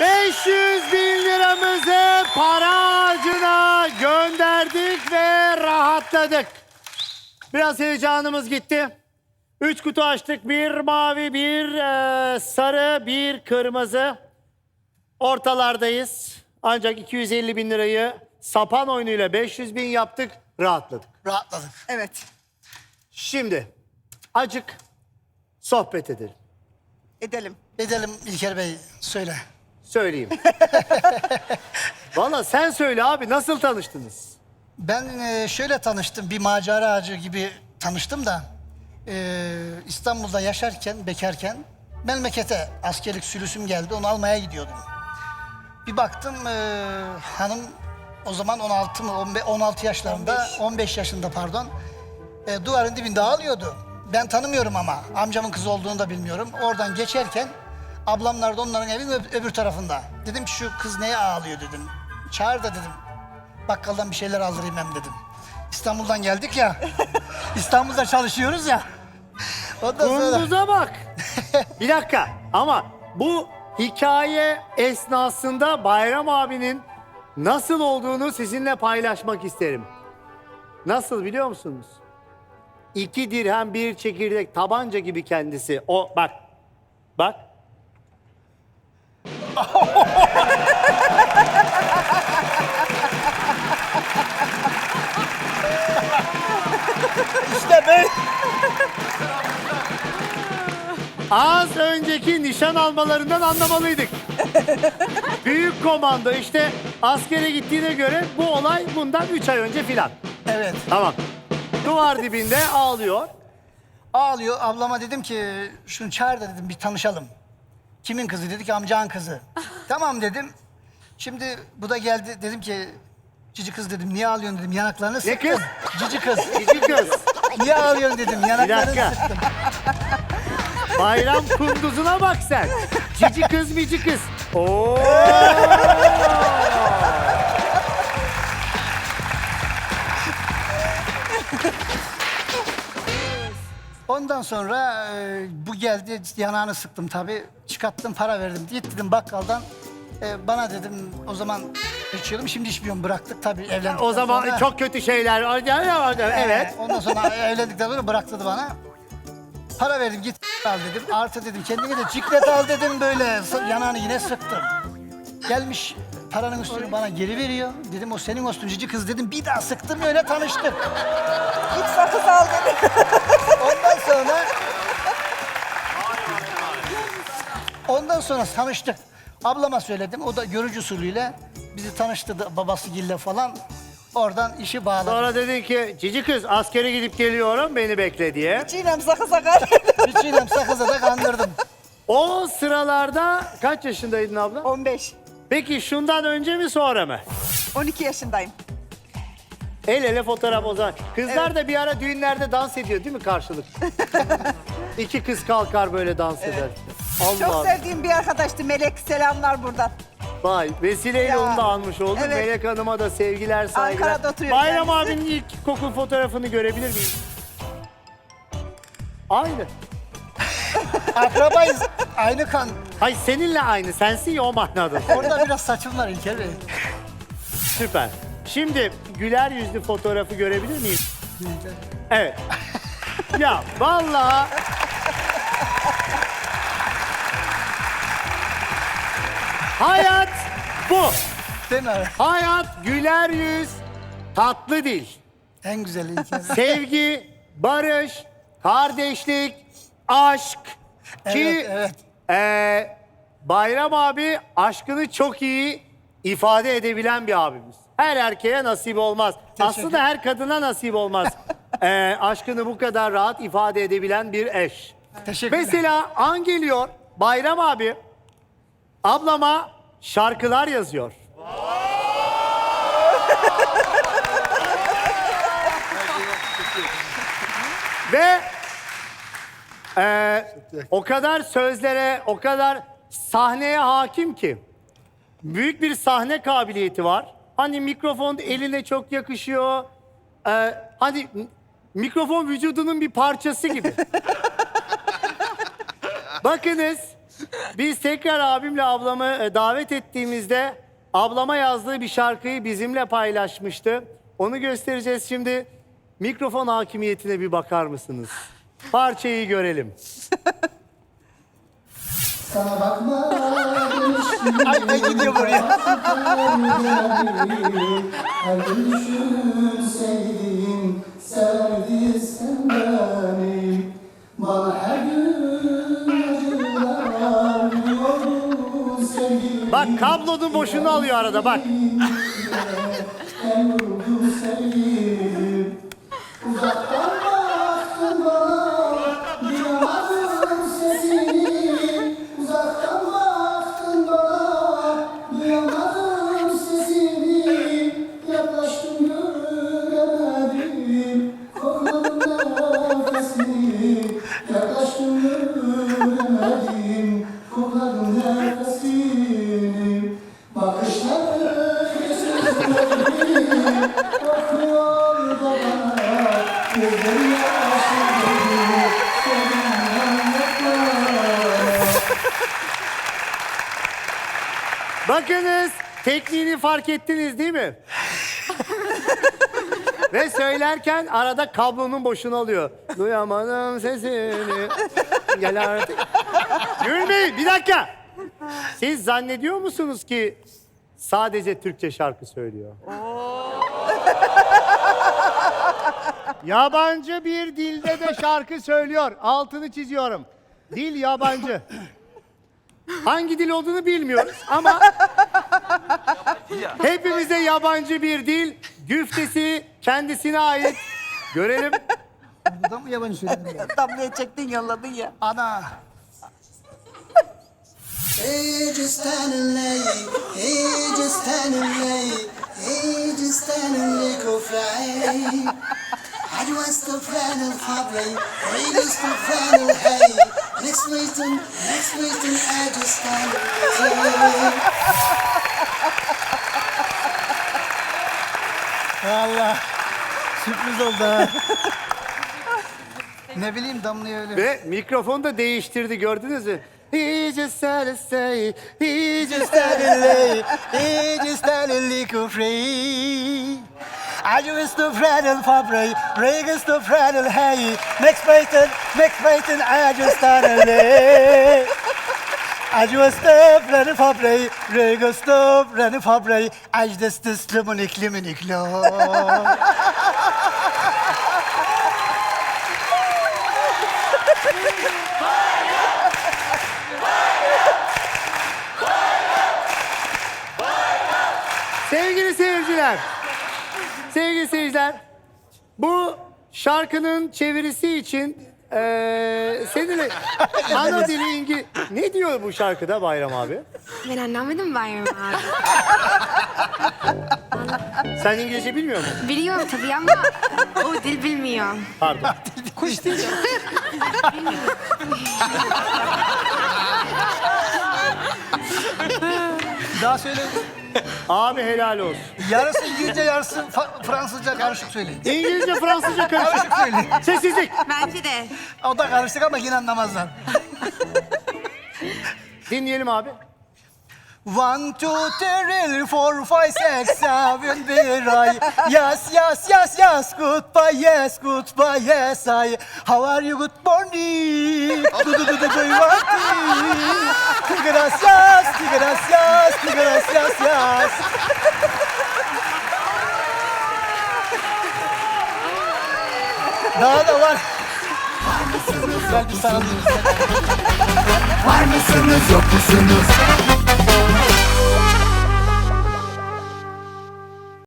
500 bin liramızı para ağacına gönderdik ve rahatladık. Biraz heyecanımız gitti. Üç kutu açtık. Bir mavi, bir e, sarı, bir kırmızı. Ortalardayız. Ancak 250 bin lirayı sapan oyunuyla 500 bin yaptık. Rahatladık. Rahatladık. Evet. Şimdi acık sohbet edelim. Edelim. Edelim İlker Bey söyle. Söyleyeyim. Valla sen söyle abi nasıl tanıştınız? Ben e, şöyle tanıştım. Bir maceracı gibi tanıştım da e, İstanbul'da yaşarken, bekarken memlekete askerlik sülüsüm geldi. Onu almaya gidiyordum. Bir baktım e, hanım o zaman 16 mı 15 16 yaşlarında 15, yaşında pardon. E, duvarın dibinde ağlıyordu. Ben tanımıyorum ama amcamın kızı olduğunu da bilmiyorum. Oradan geçerken ablamlar da onların evinin öb- öbür tarafında. Dedim ki şu kız neye ağlıyor dedim. Çağır da dedim. Bakkaldan bir şeyler aldırayım hem dedim. İstanbul'dan geldik ya. İstanbul'da çalışıyoruz ya. Ondan sonra... Kunduza bak. Bir dakika ama bu hikaye esnasında Bayram abinin nasıl olduğunu sizinle paylaşmak isterim. Nasıl biliyor musunuz? İki dirhem bir çekirdek tabanca gibi kendisi. O bak. Bak. İşte böyle. Az önceki nişan almalarından anlamalıydık. Büyük komando işte askere gittiğine göre bu olay bundan 3 ay önce filan. Evet. Tamam. Duvar dibinde ağlıyor. Ağlıyor. Ablama dedim ki şunu çağır da dedim bir tanışalım. Kimin kızı? Dedi ki amcanın kızı. tamam dedim. Şimdi bu da geldi. Dedim ki cici kız dedim. Niye ağlıyorsun dedim. Yanaklarını Ne sıktım. kız? Cici kız. Cici kız. Niye ağlıyorsun dedim. Yanaklarını dakika. sıktım. Bayram kunduzuna bak sen. Cici kız mici kız. Oo. Ondan sonra e, bu geldi. Yanağını sıktım tabii. Çıkarttım para verdim. Git dedim bakkaldan. E, bana dedim o zaman içiyordum. Şimdi içmiyorum bıraktık tabii evlendikten O zaman sonra. çok kötü şeyler. Evet. Ee, Ondan sonra evlendikten sonra bıraktı bana. Para verdim git al dedim. Artı dedim kendine de ciklet al dedim böyle. S- Yanağını yine sıktım. Gelmiş paranın üstünü bana geri veriyor. Dedim o senin olsun cici kız dedim. Bir daha sıktım öyle tanıştık. Git sakız al dedi. Ondan sonra... Ondan sonra tanıştık. Ablama söyledim. O da görücü usulüyle bizi tanıştırdı babası gille falan. Oradan işi bağladı. Sonra dedin ki cici kız askere gidip geliyorum beni bekle diye. Çiğnem sakız akar. Bir çiğnem sakıza da kandırdım. O sıralarda kaç yaşındaydın abla? 15. Peki şundan önce mi sonra mı? 12 yaşındayım. El ele fotoğraf o zaman. Kızlar da bir ara düğünlerde dans ediyor değil mi karşılık? İki kız kalkar böyle dans eder. Allah Çok sevdiğim bir arkadaştı Melek. Selamlar buradan. Vay vesileyle Ya. onu da almış olduk. Evet. Melek Hanım'a da sevgiler saygılar. Ankara'da oturuyor Bayram kendisi. abinin ilk kokul fotoğrafını görebilir miyim? Aynı. Akrabayız. Aynı kan. Hay seninle aynı. Sensin ya o manada. Orada biraz saçım var İlker Bey. Süper. Şimdi güler yüzlü fotoğrafı görebilir miyim? Evet. ya vallahi Hayat bu. Değil mi? Hayat güler yüz, tatlı dil. En güzeli. Sevgi, barış, kardeşlik, aşk. Ki Evet, evet. eee, Bayram abi aşkını çok iyi ifade edebilen bir abimiz. Her erkeğe nasip olmaz. Aslında her kadına nasip olmaz. Eee, aşkını bu kadar rahat ifade edebilen bir eş. Teşekkürler. Mesela an geliyor Bayram abi ablama şarkılar yazıyor. Ve eee, o kadar sözlere, o kadar sahneye hakim ki büyük bir sahne kabiliyeti var. Hani mikrofon eline çok yakışıyor. Eee, hani mikrofon vücudunun bir parçası gibi. Bakınız Biz tekrar abimle ablamı e, davet ettiğimizde ablama yazdığı bir şarkıyı bizimle paylaşmıştı. Onu göstereceğiz şimdi. Mikrofon hakimiyetine bir bakar mısınız? Parçayı görelim. Sana bakma Ay ben gidiyorum oraya. her gün düşünseydim Severdi Bak kablonun boşunu alıyor arada bak. Bakınız tekniğini fark ettiniz değil mi? Ve söylerken arada kablonun boşunu alıyor. Duyamadım sesini. Gel artık. Gülmeyin bir dakika. Siz zannediyor musunuz ki sadece Türkçe şarkı söylüyor? Yabancı bir dilde de şarkı söylüyor. Altını çiziyorum. Dil yabancı. Hangi dil olduğunu bilmiyoruz ama hepimize yabancı bir dil, güftesi kendisine ait. Görelim. Burada mı yabancı söyledin ya? Damlaya çektin yolladın ya. Ana. Hey, just standing late. Hey, just standing late. Hey, just standing late, go fly. I just the final heartbreak. Hey, just the final hey. Next waiting, next waiting, I just late. Valla. Sürpriz oldu ha. ne bileyim Damla'ya öyle. Ve mikrofonu da değiştirdi gördünüz mü? He just said to say, he just said to Lay, he just a little free. Just the Fredel Fabre, Regas the Fredel Hey, Brighton, I just started lay. I just the Fredel Fabre, Regas the Fredel Fabre, I just the Slimonik Liminik Lo. Sevgili seyirciler, sevgili seyirciler, bu şarkının çevirisi için eee seninle ana dili İngiliz... Ne diyor bu şarkıda Bayram abi? Ben anlamadım Bayram abi. Sen İngilizce bilmiyor musun? Biliyorum tabii ama o dil bilmiyorum. Pardon. Kuş değil. Daha söyle. Abi helal olsun. Yarısı İngilizce, yarısı Fa- Fransızca karışık söyleyin. İngilizce, Fransızca karışık. Karışık söyleyin. Sessizlik. Bence de. O da karışık ama yine anlamazlar. Dinleyelim abi. One, two, three, four, five, six, seven, eight, nine. Yes, yes, yes, yes. Goodbye, yes, goodbye, yes. I. How are you? Good morning. Do, do, do, do, do you want me? Gracias, gracias, gracias, yes. Daha da var. Bir sarılayım. Var mısınız yok musunuz?